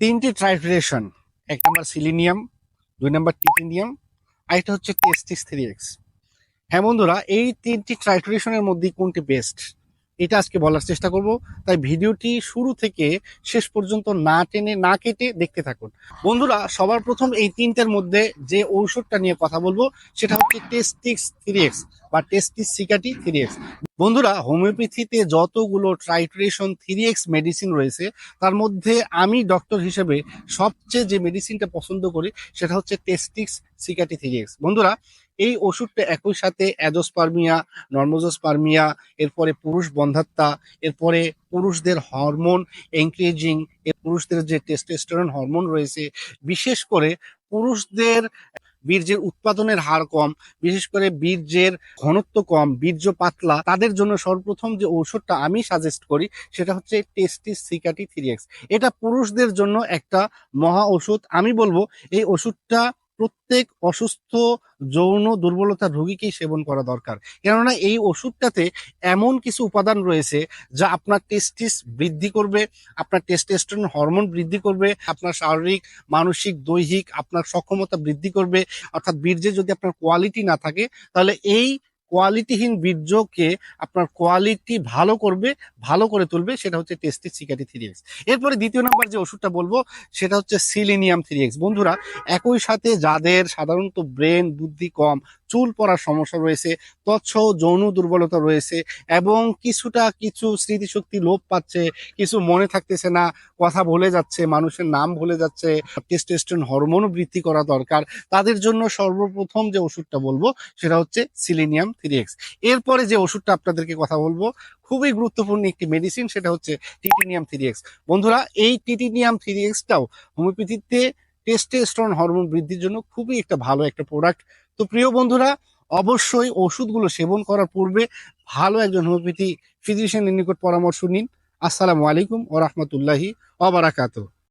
তিনটি ট্রাইফ্রেশন এক নম্বর সিলিনিয়াম দুই নম্বর টিটিনিয়াম আরেকটা হচ্ছে টেস্টিস থ্রি এক্স হ্যাঁ বন্ধুরা, এই তিনটি ট্রাইফ্রেশনের মধ্যে কোনটি বেস্ট এটা আজকে বলার চেষ্টা করব। তাই ভিডিওটি শুরু থেকে শেষ পর্যন্ত না টেনে, না কেটে দেখতে থাকুন। বন্ধুরা, সবার প্রথম এই তিনটের মধ্যে যে ঔষধটা নিয়ে কথা বলব, সেটা হচ্ছে টেস্টিক্স থ্রি এক্স বা টেস্টিস সিকাটি থ্রি এক্স বন্ধুরা, হোমিওপ্যাথিতে যতগুলো ট্রাইট্রেশন থ্রি এক্স মেডিসিন রয়েছে, তার মধ্যে আমি ডক্টর হিসেবে সবচেয়ে যে মেডিসিনটা পছন্দ করি, সেটা হচ্ছে টেস্টিক্স সিকাটি থ্রি এক্স বন্ধুরা এই ওষুধটা একই সাথে অ্যাজোস্পার্মিয়া, নর্মোজোস্পার্মিয়া, এরপরে পুরুষ বন্ধাত্মা এরপরে পুরুষদের হরমোন এনক্রেজিং, এর পুরুষদের যে টেস্টোস্টেরন হরমোন রয়েছে, বিশেষ করে পুরুষদের বীর্যের উৎপাদনের হার কম, বিশেষ করে বীর্যের ঘনত্ব কম, বীর্য পাতলা, তাদের জন্য সর্বপ্রথম যে ঔষধটা আমি সাজেস্ট করি, সেটা হচ্ছে টেস্টিস সিকাটি থ্রি এটা পুরুষদের জন্য একটা মহা ওষুধ আমি বলব, এই ওষুধটা প্রত্যেক অসুস্থ, যৌন দুর্বলতা রোগীকেই সেবন করা দরকার। কেননা এই ওষুধটাতে এমন কিছু উপাদান রয়েছে যা আপনার টেস্টিস বৃদ্ধি করবে, আপনার টেস্টেস্টন হরমোন বৃদ্ধি করবে, আপনার শারীরিক, মানসিক, দৈহিক, আপনার সক্ষমতা বৃদ্ধি করবে। অর্থাৎ বীর্যে যদি আপনার কোয়ালিটি না থাকে, তাহলে এই কোয়ালিটিহীন বীর্যকে আপনার কোয়ালিটি ভালো করবে, ভালো করে তুলবে, সেটা হচ্ছে টেস্টি সিকাটি থ্রি এক্স এরপরে দ্বিতীয় নাম্বার যে ওষুধটা বলব, সেটা হচ্ছে সিলিনিয়াম থ্রি এক্স বন্ধুরা, একই সাথে যাদের সাধারণত ব্রেন বুদ্ধি কম, চুল পড়ার সমস্যা রয়েছে, তৎসহ যৌন দুর্বলতা রয়েছে, এবং কিছুটা কিছু স্মৃতিশক্তি লোপ পাচ্ছে, কিছু মনে থাকতেছে না, কথা ভুলে যাচ্ছে, মানুষের নাম ভুলে যাচ্ছে টেস্টোস্টেরন হরমোনও বৃদ্ধি করা দরকার, তাদের জন্য সর্বপ্রথম যে ওষুধটা বলব, সেটা হচ্ছে সিলিনিয়াম থ্রি এক্স এরপরে যে ওষুধটা আপনাদেরকে কথা বলব, খুবই গুরুত্বপূর্ণ একটি মেডিসিন সেটা হচ্ছে টিটিনিয়াম থ্রি এক্স বন্ধুরা, এই টিটিনিয়াম থ্রি এক্সটাও হোমিওপ্যাথিতে টেস্টোস্টেরন হরমোন বৃদ্ধির জন্য খুবই একটা ভালো একটা প্রোডাক্ট তো প্রিয় বন্ধুরা, অবশ্যই ওষুধগুলো সেবন করার পূর্বে ভালো একজন হোমিওপ্যাথি ফিজিশিয়ানের নিকট পরামর্শ নিন। আসসালামু আলাইকুম ও রহমতুল্লাহি